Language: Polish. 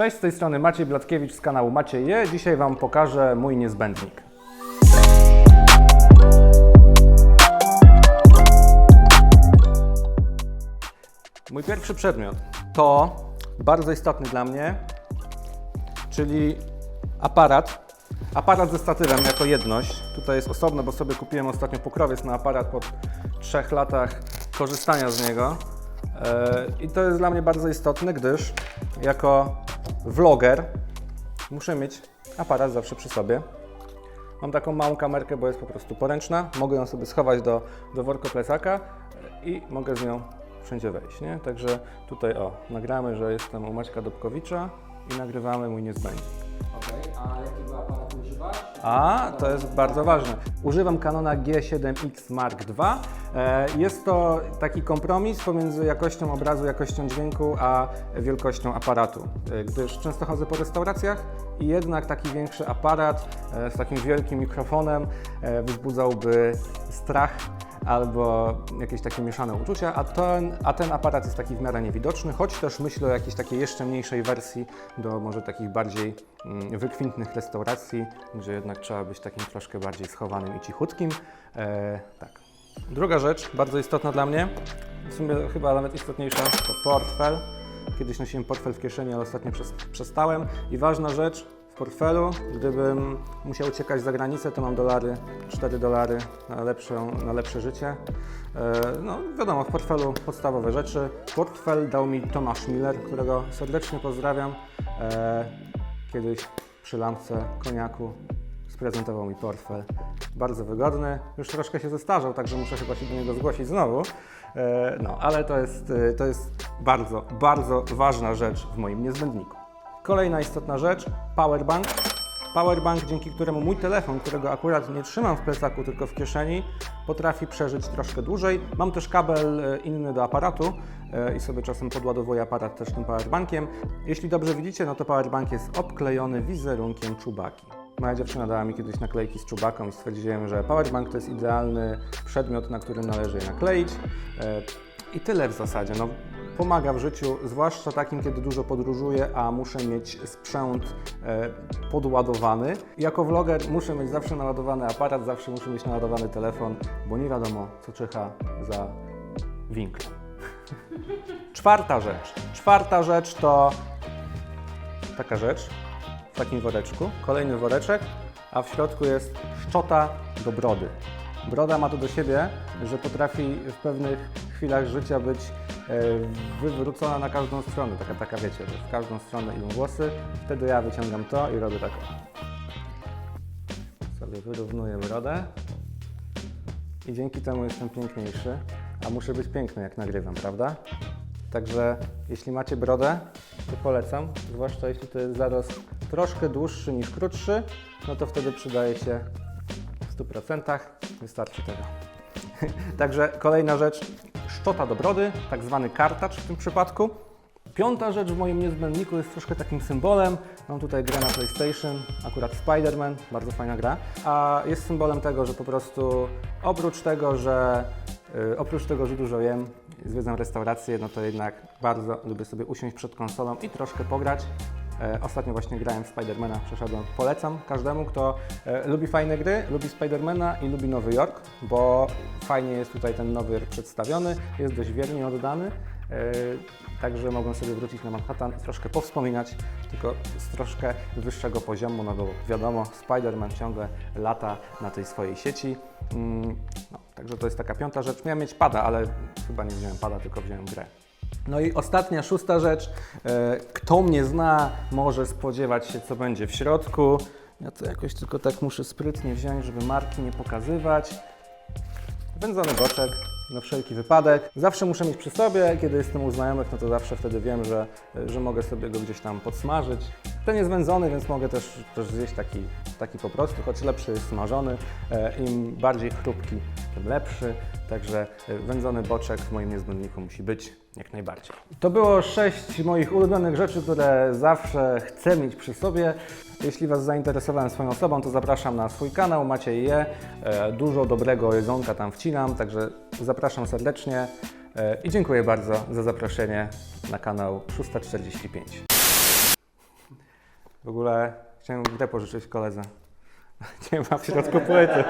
Cześć, z tej strony Maciej Blatkiewicz z kanału Maciej Je. Dzisiaj Wam pokażę mój niezbędnik. Mój pierwszy przedmiot to bardzo istotny dla mnie, czyli aparat. Aparat ze statywem jako jedność. Tutaj jest osobno, bo sobie kupiłem ostatnio pokrowiec na aparat po trzech latach korzystania z niego. E, I to jest dla mnie bardzo istotne, gdyż jako vloger muszę mieć aparat zawsze przy sobie. Mam taką małą kamerkę, bo jest po prostu poręczna. Mogę ją sobie schować do, do worka plecaka i mogę z nią wszędzie wejść. Nie? Także tutaj o, nagramy, że jestem u Maćka Dobkowicza i nagrywamy mój niezbędnik. Okej, a jakiego aparatu używasz? A, to jest bardzo ważne. Używam Canona G7X Mark II. E, Jest to taki kompromis pomiędzy jakością obrazu, jakością dźwięku, a wielkością aparatu. E, Gdyż często chodzę po restauracjach i jednak taki większy aparat e, z takim wielkim mikrofonem wzbudzałby strach albo jakieś takie mieszane uczucia, a ten, a ten aparat jest taki w miarę niewidoczny, choć też myślę o jakiejś takiej jeszcze mniejszej wersji do może takich bardziej mm, wykwintnych restauracji, gdzie jednak trzeba być takim troszkę bardziej schowanym i cichutkim. E, tak. Druga rzecz, bardzo istotna dla mnie, w sumie chyba nawet istotniejsza, to portfel. Kiedyś nosiłem portfel w kieszeni, ale ostatnio przes- przestałem. I ważna rzecz, portfelu, gdybym musiał uciekać za granicę, to mam dolary, 4 dolary na, lepszą, na lepsze życie. E, No wiadomo, w portfelu podstawowe rzeczy. Portfel dał mi Tomasz Miller, którego serdecznie pozdrawiam. E, Kiedyś przy lampce koniaku sprezentował mi portfel. Bardzo wygodny. Już troszkę się zestarzał, także muszę chyba się do niego zgłosić znowu. E, No, ale to jest, to jest bardzo, bardzo ważna rzecz w moim niezbędniku. Kolejna istotna rzecz, powerbank. Powerbank, dzięki któremu mój telefon, którego akurat nie trzymam w plecaku, tylko w kieszeni, potrafi przeżyć troszkę dłużej. Mam też kabel e, inny do aparatu e, i sobie czasem podładowuję aparat też tym powerbankiem. Jeśli dobrze widzicie, no to powerbank jest obklejony wizerunkiem czubaki. Moja dziewczyna dała mi kiedyś naklejki z czubaką i stwierdziłem, że powerbank to jest idealny przedmiot, na którym należy je nakleić. E, I tyle w zasadzie. No, pomaga w życiu, zwłaszcza takim, kiedy dużo podróżuję, a muszę mieć sprzęt e, podładowany. Jako vloger muszę mieć zawsze naładowany aparat, zawsze muszę mieć naładowany telefon, bo nie wiadomo, co czyha za winklem. Czwarta rzecz. Czwarta rzecz to taka rzecz w takim woreczku. Kolejny woreczek, a w środku jest szczota do brody. Broda ma to do siebie, że potrafi w pewnych chwilach życia być e, wywrócona na każdą stronę. Taka, taka wiecie, w każdą stronę idą włosy. Wtedy ja wyciągam to i robię tak. Sobie wyrównuję brodę i dzięki temu jestem piękniejszy, a muszę być piękny jak nagrywam, prawda? Także jeśli macie brodę, to polecam, zwłaszcza jeśli to jest zarost troszkę dłuższy niż krótszy, no to wtedy przydaje się w 100%, wystarczy tego. Także kolejna rzecz, szczota do brody, tak zwany kartacz w tym przypadku. Piąta rzecz w moim niezbędniku jest troszkę takim symbolem. Mam tutaj grę na PlayStation, akurat Spider-Man, bardzo fajna gra. A jest symbolem tego, że po prostu oprócz tego, że y, oprócz tego, że dużo jem, zwiedzam restaurację, no to jednak bardzo lubię sobie usiąść przed konsolą i troszkę pograć. E, Ostatnio właśnie grałem w Spidermana, przeszedłem. Polecam każdemu, kto e, lubi fajne gry, lubi Spidermana i lubi Nowy Jork, bo fajnie jest tutaj ten Nowy Jork przedstawiony, jest dość wiernie oddany. e, Także mogą sobie wrócić na Manhattan i troszkę powspominać, tylko z troszkę wyższego poziomu, no bo wiadomo, Spider-Man ciągle lata na tej swojej sieci. Mm, No, także to jest taka piąta rzecz. Miałem mieć pada, ale chyba nie wziąłem pada, tylko wziąłem grę. No i ostatnia, szósta rzecz. E, Kto mnie zna, może spodziewać się, co będzie w środku. Ja to jakoś tylko tak muszę sprytnie wziąć, żeby marki nie pokazywać. Wędzony boczek na wszelki wypadek. Zawsze muszę mieć przy sobie, kiedy jestem u znajomych, no to zawsze wtedy wiem, że, że mogę sobie go gdzieś tam podsmażyć. Ten jest wędzony, więc mogę też, też zjeść taki, taki po prostu, choć lepszy jest smażony. E, Im bardziej chrupki, tym lepszy. Także e, wędzony boczek w moim niezbędniku musi być jak najbardziej. To było sześć moich ulubionych rzeczy, które zawsze chcę mieć przy sobie. Jeśli Was zainteresowałem swoją osobą, to zapraszam na swój kanał, macie je. E, Dużo dobrego jedzonka tam wcinam, także zapraszam serdecznie e, i dziękuję bardzo za zaproszenie na kanał 645. W ogóle chciałem grę pożyczyć koledze. Nie ma w środku płyty.